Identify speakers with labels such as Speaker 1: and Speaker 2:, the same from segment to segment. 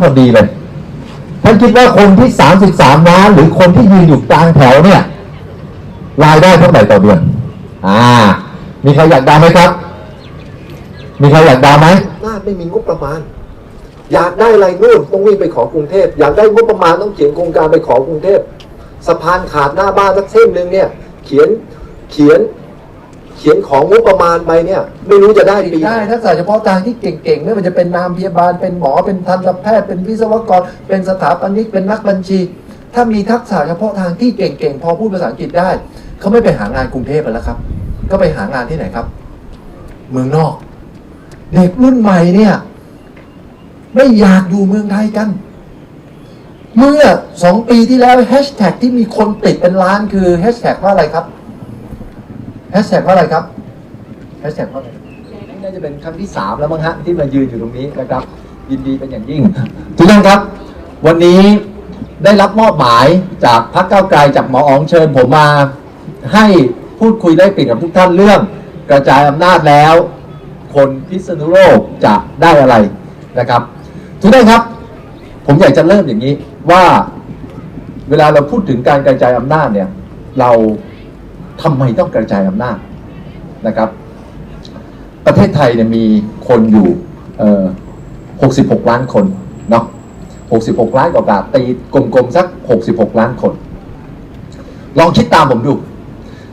Speaker 1: พอดีเลย ท่านคิดว่าคนที่สามสิบสามล้าน หรือคนที่ยืนอยู่กลางแถวเนี่ยรายได้เท่าไหร่ต่อเดือน อ่า มีใครอยากดาวไหมครับ มีใครอยากดาวไหม
Speaker 2: น่าไม่มีงบประมาณ อยากได้อะไรนู่นต้องวิ่งไปขอกรุงเทพ อยากได้งบประมาณต้องเขียนโครงการไปขอกรุงเทพ สะพานขาดหน้าบ้านสักเส้นหนึ่งเนี่ย เขียน เขียน เขียนของงบประมาณไปเนี่ย ไม่รู้จะได้ปี
Speaker 3: ได้ทักษะเฉพาะทางที่เก่งๆไม่ว่าจะเป็นนามพยาบาลเป็นหมอเป็นทันตแพทย์เป็นวิศวกร เป็นสถาปนิกเป็นนักบัญชี ถ้ามีทักษะเฉพาะทางที่เก่งๆพอพูดภาษาอังกฤษได้เขาไม่ไปหางานกรุงเทพไปแล้วครับ ก็ไปหางานที่ไหนครับ เมืองนอก เด็กรุ่นใหม่เนี่ย ไม่อยากอยู่เมืองไทยกัน เมื่อสองปีที่แล้วแฮชแท็กที่มีคนติดเป็นล้านคือแฮชแท็กว่าอะไรครับ แฮชแท็กว่าอะไรครับแฮชแท็กว่าอะไร
Speaker 1: นี่น่าจะเป็นครั้งที่สามแล้วมั้งฮะที่มายืนอยู่ตรงนี้นะครับ ยินดีเป็นอย่างยิ่ง ทุกท่านครับ วันนี้ได้รับมอบหมายจากพรรคก้าวไกลจากหมออ๋องเชิญผมมา ให้พูดคุยได้ปิดกับทุกท่านเรื่อง กระจายอำนาจแล้ว คนพิษณุโลกจะได้อะไรนะครับ ทุกท่านครับ ผมอยากจะเริ่มอย่างนี้ว่าเวลาเราพูดถึงการกระจายอำนาจเนี่ย เรา ทำไมต้องกระจายอำนาจนะครับ ประเทศไทยเนี่ยมีคนอยู่66 ล้านคนเนาะ66 ล้านกว่าตีกลมๆสัก 66 ล้านคน ลองคิดตามผมดู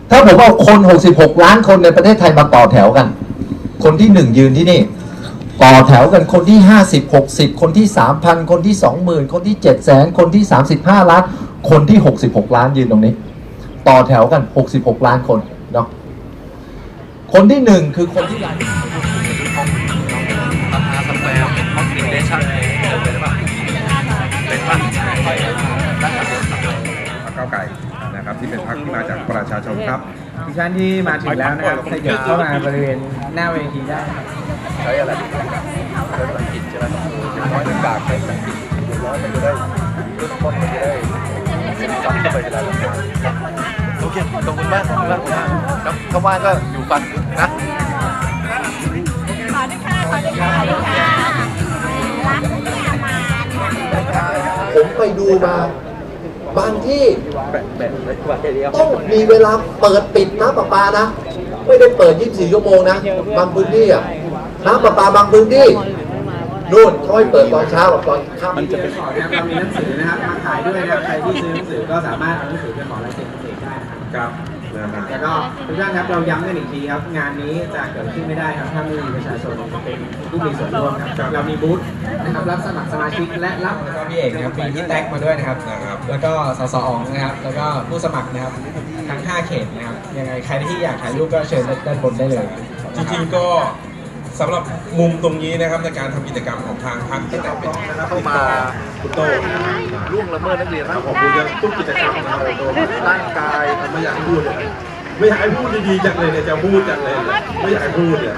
Speaker 1: ถ้าผมเอาคน 66 ล้านคนในประเทศไทยมาต่อแถวกัน คนที่หนึ่งยืนที่นี่ ต่อแถวกันคนที่ 50 60 คนที่ 3,000 คนที่ 20,000 คนที่ 700,000 คนที่ 35 ล้าน คนที่ 66 ล้านยืนตรงนี้ ต่อแถวกัน 66 ล้านคนเนาะคนที่หนึ่งคือคนที่ราย
Speaker 4: พรรคก้าวไกลนะครับที่เป็นพรรคที่มาจากประชาชนครับ
Speaker 5: ทุกท่านที่มาถึงแล้วนะครับขยับเข้ามาบริเวณหน้าเวทีได้ครับ
Speaker 2: ใช้อะไรใช้ภาษาอังกฤษใช่ไหมอย่างน้อยหนึ่งกากใช้ภาษาอังกฤษอย่างน้อยมันจะได้เริ่มต้นมันจะได้จำเข้าไปเวลาเราทำโอเคขอบคุณมากขอบคุณมากขอบคุณมากครับข้งว่างก็อยู่ฟังนะผมไปดูมาบางที่ต้องมีเวลาเปิดปิดน้ำประปานะ ไม่ได้เปิด 24 ชั่วโมงนะ บางพื้นที่อะน้ำประปาบางพื้นที่นู่นเขาให้เปิดตอนเช้ากับตอนค่ำ
Speaker 5: มันจะเป็นขอนะครับเรามีหนังสือนะครับมาขายด้วยนะใครที่ซื้อหนังสือก็สามารถเอาหนังสือไปขอลายเซ็นเสกได้น ครับ
Speaker 4: ครับนะครับ
Speaker 5: แล้วก็ทุกท่านครับเราย้ำกันอีกทีครับ งานนี้จะเกิดขึ้นไม่ได้ครับ ถ้าไม่มีประชาชนเป็นผู้มีส่วนร่วมครับ เรามีบูธนะครับรับสมัครสมาชิกและรับ
Speaker 6: แล้วก็พี่เอกนะครับมีพี่แท็กมาด้วยนะครับแล้วก็สสอองนะครับ แล้วก็ผู้สมัครนะครับ ทั้ง 5 เขตนะครับ ยังไงใครที่อยากถ่ายรูปก็เชิญด้านบนได้เลย
Speaker 4: จริงๆก็ สำหรับมุมตรงนี้นะครับในการทำกิจกรรมของทางพรรคที่แต่เป็น
Speaker 2: เข้ามา
Speaker 4: คุณโต้
Speaker 2: ล่วงละเมิดนักเรียนนะ
Speaker 4: ผมดูเรื่องทุกกิจกรรมนะครับโต้
Speaker 2: ร่างกาย
Speaker 4: ไม่อยากพูดเลยไม่อยากให้พูดดีๆจังเลยเนี่ยจะพูดจังเลยเนี่ยไม่อยากให้พูดเนี่ย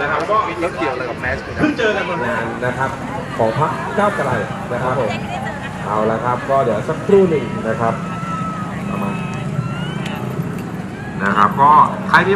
Speaker 4: นะครับก็
Speaker 2: แล้วเกี่ยวอะไรกับแมส
Speaker 4: เพิ่งเจอกันมานานนะครับ ของพรรคก้าวไกลนะครับผมเอาละครับ ก็เดี๋ยวสักครู่หนึ่งนะครับประมาณนะครับก็ใครที่